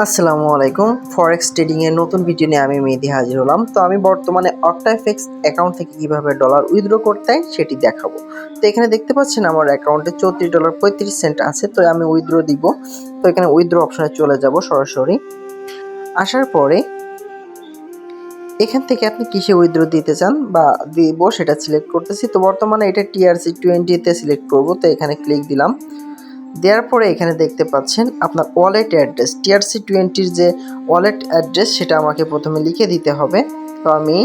আসসালামু আলাইকুম। ফরেক্স ট্রেডিং এর নতুন ভিডিও নিয়ে আমি মেহেদি হাজির হলাম। তো আমি বর্তমানে অক্টাফেক্স অ্যাকাউন্ট থেকে কীভাবে ডলার উইথড্র করতে হয় সেটি দেখাবো। তো এখানে দেখতে পাচ্ছেন আমার অ্যাকাউন্টে চৌত্রিশ ডলার পঁয়ত্রিশ সেন্ট আছে। তো আমি উইথড্র দিব। তো এখানে উইথড্র অপশনে চলে যাব সরাসরি। আসার পরে এখান থেকে আপনি কিসে উইথড্র দিতে চান বা দিব সেটা সিলেক্ট করতেছি। তো বর্তমানে এটা টিআরসি টোয়েন্টিতে সিলেক্ট করব। তো এখানে ক্লিক দিলাম। দেওয়ার পরে এখানে দেখতে পাচ্ছেন আপনার ওয়ালেট অ্যাড্রেস টিআরসি টোয়েন্টির যে ওয়ালেট অ্যাড্রেস সেটা আমাকে প্রথমে লিখে দিতে হবে। তো আমি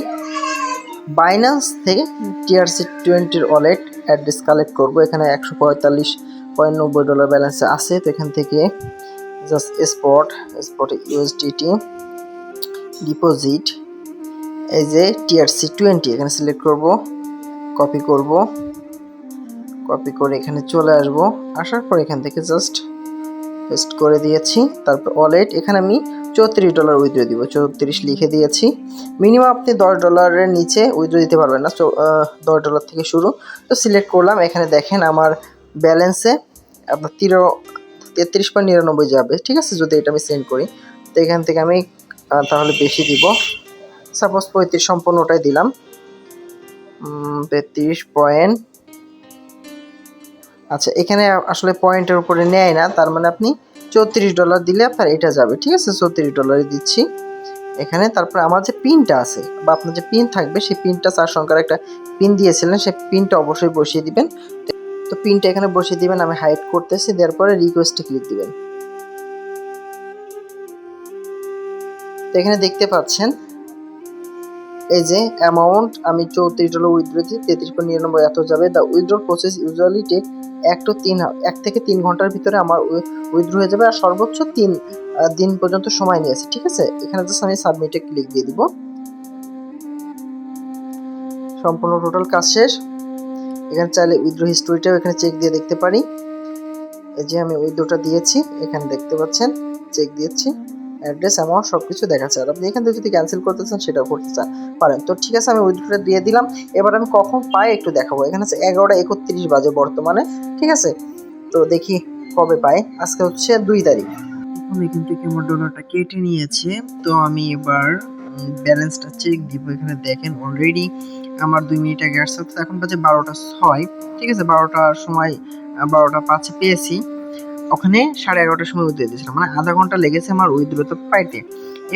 বাইন্যান্স থেকে টিআরসি টোয়েন্টির ওয়ালেট অ্যাড্রেস কালেক্ট করব। এখানে একশো পঁয়তাল্লিশ পয়েন্ট নব্বই ডলার ব্যালেন্সে আছে। তো এখান থেকে just spot spot USDT deposit এই যে টিআরসি টোয়েন্টি এখানে সিলেক্ট করব কপি করব। কপি করে এখানে চলে আসব। আসার পর এখান থেকে জাস্ট পেস্ট করে দিয়েছি। তারপর ওয়ালেট এখানে আমি চৌত্রিশ ডলার উইথড্র দিব। চৌত্রিশ লিখে দিয়েছি। মিনিমাম আপনি দশ ডলারের নিচে উইথড্র দিতে পারবেন না। দশ ডলার থেকে শুরু। তো সিলেক্ট করলাম। এখানে দেখেন আমার ব্যালেন্সে আপনার তিরো তেত্রিশ পয়েন্ট নিরানব্বই যাবে। ঠিক আছে? যদি এটা আমি সেন্ড করি, তো এখান থেকে আমি তাহলে বেশি দিব। সাপোজ পঁয়ত্রিশ সম্পূর্ণটাই দিলাম। তেত্রিশ পয়েন্ট আচ্ছা এখানে আসলে পয়েন্টের উপরে নেয় না, তার মানে আপনি চৌত্রিশ ডলার দিলে আপনার এটা যাবে, ঠিক আছে? চৌত্রিশ ডলারে দিচ্ছি। এখানে তারপরে আমার যে পিনটা আছে, বা আপনার যে পিন থাকবে, সেই পিনটা চার সংখ্যার একটা পিন দিয়েছিলেন, সেই পিনটা অবশ্যই বসিয়ে দিবেন। তো পিনটা এখানে বসিয়ে দিবেন, আমি হাইড করতেছি, দেওয়ার পরে রিকোয়েস্টে ক্লিক দিবেন। তো এখানে দেখতে পাচ্ছেন, এই যে অ্যামাউন্ট আমি চৌত্রিশ ডলার উইথড্র দিই তেত্রিশ পয়েন্ট নিরানব্বই এত যাবে। The withdraw process usually take এক টু তিন, এক থেকে তিন ঘণ্টার ভিতরে আমার উইথড্র হয়ে যাবে আর সর্বোচ্চ তিন দিন পর্যন্ত সময় নিয়েছে, ঠিক আছে? এখানে জাস্ট আমি সাবমিটে ক্লিক দিয়ে দিব। সম্পূর্ণ টোটাল কাজ শেষ। এখানে চাইলে উইথড্র হিস্টোরিটাও এখানে চেক দিয়ে দেখতে পারি। এই যে আমি উইথড্রটা দিয়েছি, এখানে দেখতে পাচ্ছেন চেক দিয়েছি। অ্যাড্রেস অ্যামাউন্ট সব কিছু দেখাচ্ছে। আর আপনি এখান থেকে যদি ক্যান্সেল করতে চান, সেটাও করতে চান। পারেন। তো ঠিক আছে, আমি উইথড্রটা দিয়ে দিলাম। এবার আমি কখন পাই একটু দেখাবো। এখানে হচ্ছে এগারোটা একত্রিশ বাজে বর্তমানে। ঠিক আছে? তো দেখি কবে পাই। আজকে হচ্ছে দুই তারিখ। এখন এখান থেকে আমার ডলারটা কেটে নিয়েছে। তো আমি এবার ব্যালেন্সটা চেক দিব। এখানে দেখেন অলরেডি আমার দুই মিনিট আগে আসছে। এখন বাজে বারোটা ছয়। ঠিক আছে? বারোটার সময় বারোটা পাঁচে পেয়েছি। ওখানে সাড়ে এগারোটার সময় উইথড্র দিয়েছিলাম। মানে আধা ঘণ্টা লেগেছে আমার উইথড্রতে পাইতে।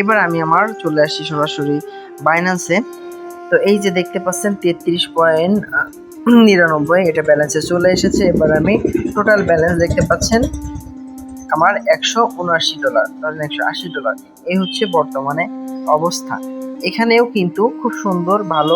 এবার আমি আমার চলে আসছি সরাসরি বাইন্যান্সে তো এই যে দেখতে পাচ্ছেন, তেত্রিশ পয়েন্ট নিরানব্বই, এটা ব্যালেন্সে চলে এসেছে। এবার আমি টোটাল ব্যালেন্স দেখতে পাচ্ছেন, আমার একশো উনআশি ডলার ধরেন একশো আশি ডলার এই হচ্ছে বর্তমানে অবস্থা। এখানেও কিন্তু খুব সুন্দর, ভালো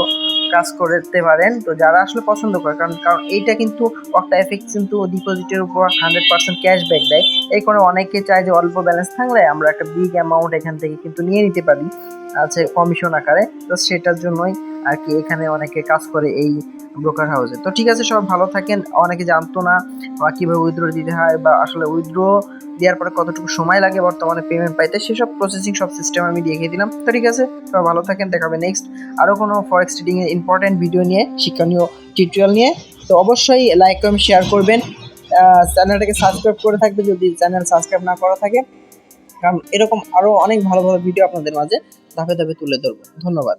কাজ করতে পারেন। তো যারা আসলে পছন্দ করে, কারণ কারণ এইটা কিন্তু একটা এফেক্ট কিন্তু ডিপোজিটের উপর হান্ড্রেড পার্সেন্ট ক্যাশব্যাক দেয়। এই কারণে অনেকে চায় যে অল্প ব্যালেন্স থাকলে আমরা একটা বিগ অ্যামাউন্ট এখান থেকে কিন্তু নিয়ে নিতে পারি। আছে কমিশন আকারে, তো সেটার জন্যই আর কি এখানে অনেকে কাজ করে এই ব্রোকার হাউসে তো ঠিক আছে সব ভালো থাকেন। অনেকে জানতো না বা কীভাবে উইথড্র দিতে হয় বা আসলে উইথড্র দেওয়ার পরে কতটুকু সময় লাগে বর্তমানে পেমেন্ট পাইতে, সেসব প্রসেসিং সব সিস্টেম আমি দেখিয়ে দিলাম। তো ঠিক আছে সব ভালো থাকেন দেখাবে নেক্সট আরও কোনো ফরেক্স ট্রেডিং এর ইম্পর্টেন্ট ভিডিও নিয়ে, শিক্ষণীয় টিউটোরিয়াল নিয়ে। তো অবশ্যই লাইক কমেন্ট শেয়ার করবেন। চ্যানেলটাকে সাবস্ক্রাইব করে থাকবে যদি চ্যানেল সাবস্ক্রাইব না করা থাকে। কারণ এরকম আরও অনেক ভালো ভালো ভিডিও আপনাদের মাঝে ধাপে ধাপে তুলে ধরবো। ধন্যবাদ।